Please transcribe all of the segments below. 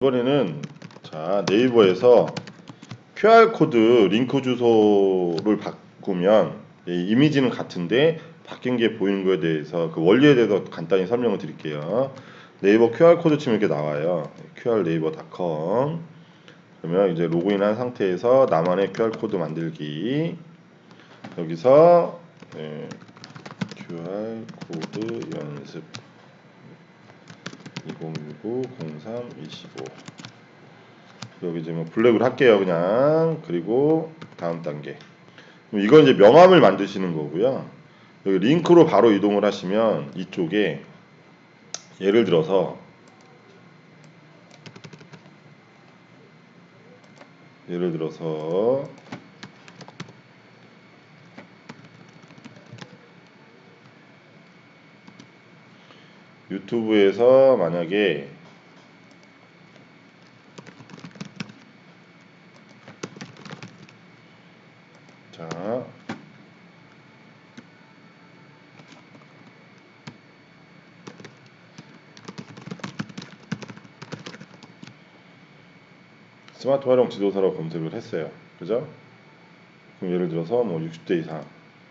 이번에는 자 네이버에서 QR 코드 링크 주소를 바꾸면 이 이미지는 같은데 바뀐 게 보이는 거에 대해서 그 원리에 대해서 간단히 설명을 드릴게요. 네이버 QR 코드 치면 이렇게 나와요. QR 네이버닷컴 그러면 이제 로그인한 상태에서 나만의 QR 코드 만들기 여기서 네, QR 코드 연습 2019 03 25 여기 이제 뭐 블랙으로 할게요 그냥. 그리고 다음 단계. 이건 이제 명함을 만드시는 거고요. 여기 링크로 바로 이동을 하시면 이쪽에 예를 들어서 예를 들어서 유튜브에서 만약에 자 스마트 활용 지도사라고 검색을 했어요. 그죠? 그럼 예를 들어서 뭐 60대 이상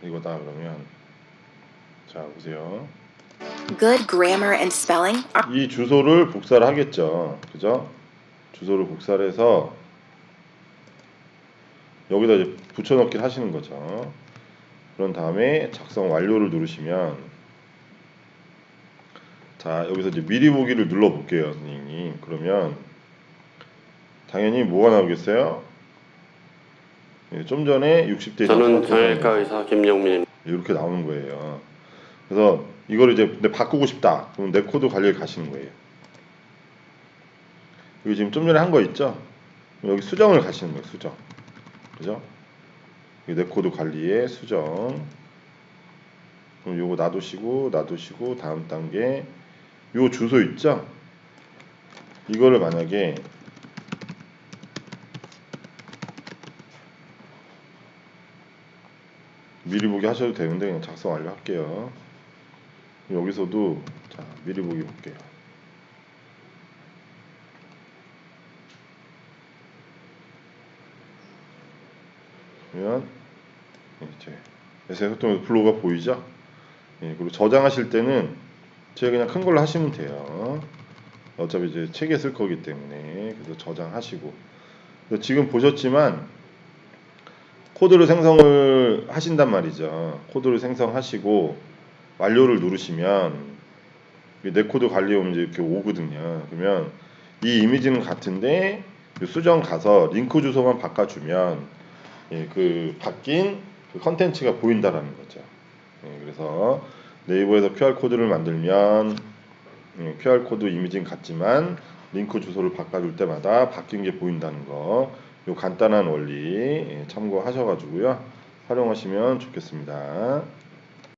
이거다 그러면 자 보세요. Good grammar and spelling are 이 주소를 복사를 하겠죠. 그죠? 주소를 복사를 해서 여기다 이제 붙여넣기를 하시는 거죠. 그런 다음에 작성 완료를 누르시면 자 여기서 이제 미리 보기를 눌러 볼게요, 선생님. 그러면 당연히 뭐가 나오겠어요? 예, 좀 전에 60대 저는 정형외과 의사 김용민입니다. 이렇게 나오는 거예요. 그래서 이걸 이제 바꾸고 싶다. 그럼 내 코드 관리에 가시는 거예요. 여기 지금 좀 전에 한 거 있죠? 여기 수정을 가시는 거예요. 수정. 그죠? 내 코드 관리에 수정. 그럼 요거 놔두시고 놔두시고 다음 단계 요 주소 있죠? 이거를 만약에 미리 보기 하셔도 되는데 그냥 작성 완료할게요. 여기서도 자 미리 보기 볼게요. 그러면 이제 에세 소통 블로그가 보이죠? 예, 그리고 저장하실 때는 제가 그냥 큰 걸로 하시면 돼요. 어차피 이제 책에 쓸 거기 때문에 그래서 저장하시고 지금 보셨지만 코드를 생성을 하신단 말이죠. 코드를 생성하시고 완료를 누르시면 내 코드 관리 오면 이제 이렇게 오거든요. 그러면 이 이미지는 같은데 그 수정 가서 링크 주소만 바꿔주면 예, 그 바뀐 그 컨텐츠가 보인다라는 거죠. 예, 그래서 네이버에서 QR 코드를 만들면 예, QR 코드 이미지는 같지만 링크 주소를 바꿔줄 때마다 바뀐 게 보인다는 거. 요 간단한 원리 예, 참고하셔가지고요. 활용하시면 좋겠습니다.